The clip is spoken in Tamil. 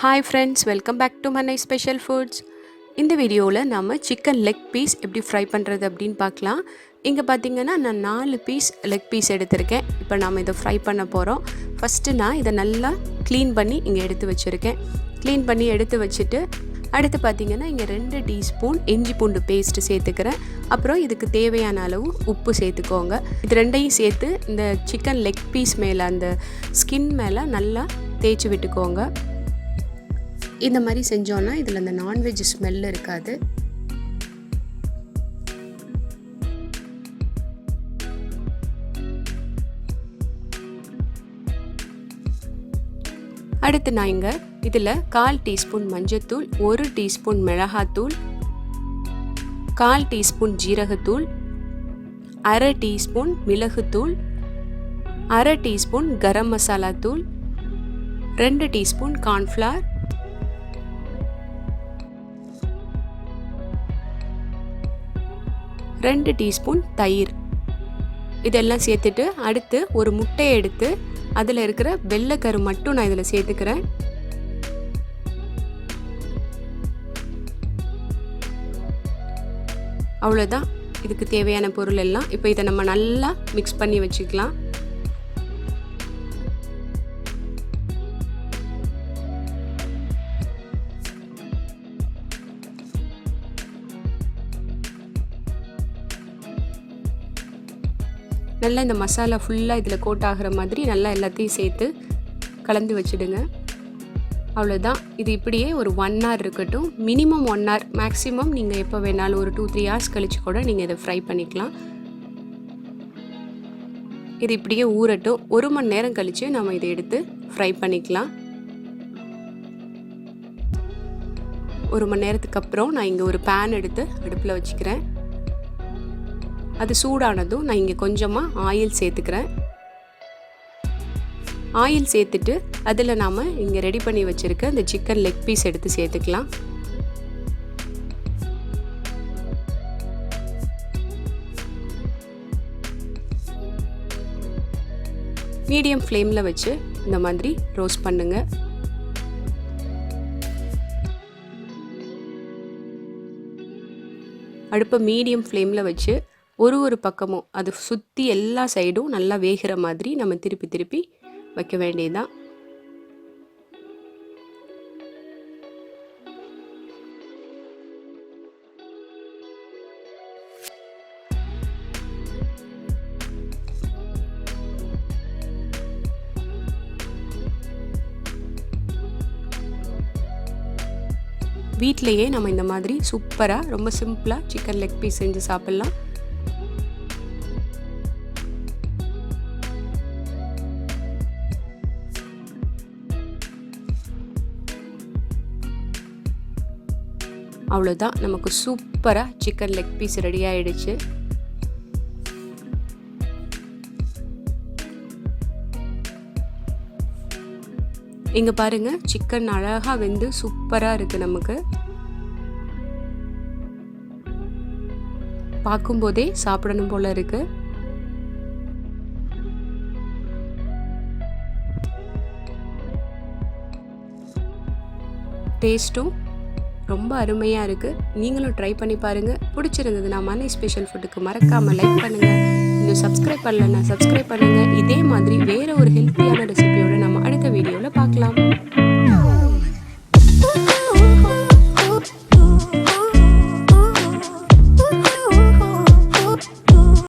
Hi friends welcome back to Manai special foods இந்த வீடியோவில் நம்ம சிக்கன் லெக் பீஸ் எப்படி ஃப்ரை பண்ணுறது அப்படின்னு பார்க்கலாம். இங்கே பார்த்தீங்கன்னா நான் நாலு பீஸ் லெக் பீஸ் எடுத்திருக்கேன். இப்போ நாம் இதை ஃப்ரை பண்ண போகிறோம் ஃபஸ்ட்டு நான் இதை நல்லா க்ளீன் பண்ணி இங்கே எடுத்து வச்சுருக்கேன். க்ளீன் பண்ணி எடுத்து வச்சுட்டு அடுத்து பார்த்தீங்கன்னா இங்கே ரெண்டு டீஸ்பூன் இஞ்சி பூண்டு பேஸ்ட்டு சேர்த்துக்கிறேன். அப்புறம் இதுக்கு தேவையான அளவு உப்பு சேர்த்துக்கோங்க. இது ரெண்டையும் சேர்த்து இந்த சிக்கன் லெக் பீஸ் மேலே அந்த ஸ்கின் மேலே நல்லா தேய்ச்சி விட்டுக்கோங்க. இந்த மாதிரி செஞ்சோன்னா இதில் அந்த நான்வெஜ் ஸ்மெல் இருக்காது. அடுத்து நான் இங்கே இதில் கால் டீஸ்பூன் மஞ்சத்தூள் ஒரு டீஸ்பூன் மிளகாத்தூள் கால் டீஸ்பூன் ஜீரகத்தூள் அரை டீஸ்பூன் மிளகுத்தூள் அரை டீஸ்பூன் கரம் மசாலா தூள் ரெண்டு டீஸ்பூன் கார்ன்ஃப்ளவர் ரெண்டு டீஸ்பூன் தயிர். இதெல்லாம் சேர்த்துட்டு அடுத்து ஒரு முட்டையை எடுத்து அதில் இருக்கிற வெள்ளைக்கரு மட்டும் நான் இதில் சேர்த்துக்கிறேன். அவ்வளோதான். இதுக்கு தேவையான பொருள் எல்லாம். இப்போ இதை நம்ம நல்லா மிக்ஸ் பண்ணி வச்சுக்கலாம். நல்லா இந்த மசாலா ஃபுல்லாக இதில் கோட் ஆகிற மாதிரி நல்லா எல்லாத்தையும் சேர்த்து கலந்து வச்சுடுங்க. அவ்வளோதான் இது இப்படியே ஒரு ஒன் ஹவர் இருக்கட்டும். மினிமம் ஒன் ஹவர் மேக்ஸிமம் நீங்கள் எப்போ வேணாலும் ஒரு டூ த்ரீ ஹவர்ஸ் கழித்து கூட நீங்கள் இதை ஃப்ரை பண்ணிக்கலாம். இது இப்படியே ஊறட்டும். ஒரு மணி நேரம் கழித்து நம்ம இதை எடுத்து ஃப்ரை பண்ணிக்கலாம். ஒரு மணி நேரத்துக்கு அப்புறம் நான் இங்கே ஒரு பேன் எடுத்து அடுப்பில் வச்சுக்கிறேன். அது சூடானதும் நான் இங்கே கொஞ்சமாக ஆயில் சேர்த்துக்கிறேன். ஆயில் சேர்த்துட்டு அதில் நாம் இங்கே ரெடி பண்ணி வச்சுருக்க இந்த சிக்கன் லெக் பீஸ் எடுத்து சேர்த்துக்கலாம். மீடியம் ஃப்ளேமில் வச்சு இந்த மாதிரி ரோஸ்ட் பண்ணுங்கள் அடுப்பை மீடியம் ஃப்ளேமில் வச்சு ஒரு ஒரு பக்கமும் அது சுற்றி எல்லா சைடும் நல்லா வேகிற மாதிரி நம்ம திருப்பி திருப்பி வைக்க வேண்டியதுதான். வீட்லேயே நம்ம இந்த மாதிரி சூப்பராக ரொம்ப சிம்பிளாக சிக்கன் லெக் பீஸ் செஞ்சு சாப்பிட்லாம். அவ்வளோதான் நமக்கு சூப்பராக சிக்கன் லெக் பீஸ் ரெடி ஆகிடுச்சு இங்கே பாருங்க சிக்கன் அழகாக வெந்து சூப்பராக இருக்குது நமக்கு. பார்க்கும்போதே சாப்பிடணும் போல் இருக்கு. டேஸ்ட்டும் ரொம்ப அருமையாக இருக்குது நீங்களும் ட்ரை பண்ணி பாருங்கள் பிடிச்சிருந்ததுன்னா மனை ஸ்பெஷல் ஃபுட்டுக்கு மறக்காமல் லைக் பண்ணுங்கள் இன்னும் சப்ஸ்கிரைப் பண்ணலன்னா சப்ஸ்கிரைப் பண்ணுங்கள் இதே மாதிரி வேறு ஒரு ஹெல்த்தியான ரெசிபியோடு நம்ம அடுத்த வீடியோவில் பார்க்கலாம்.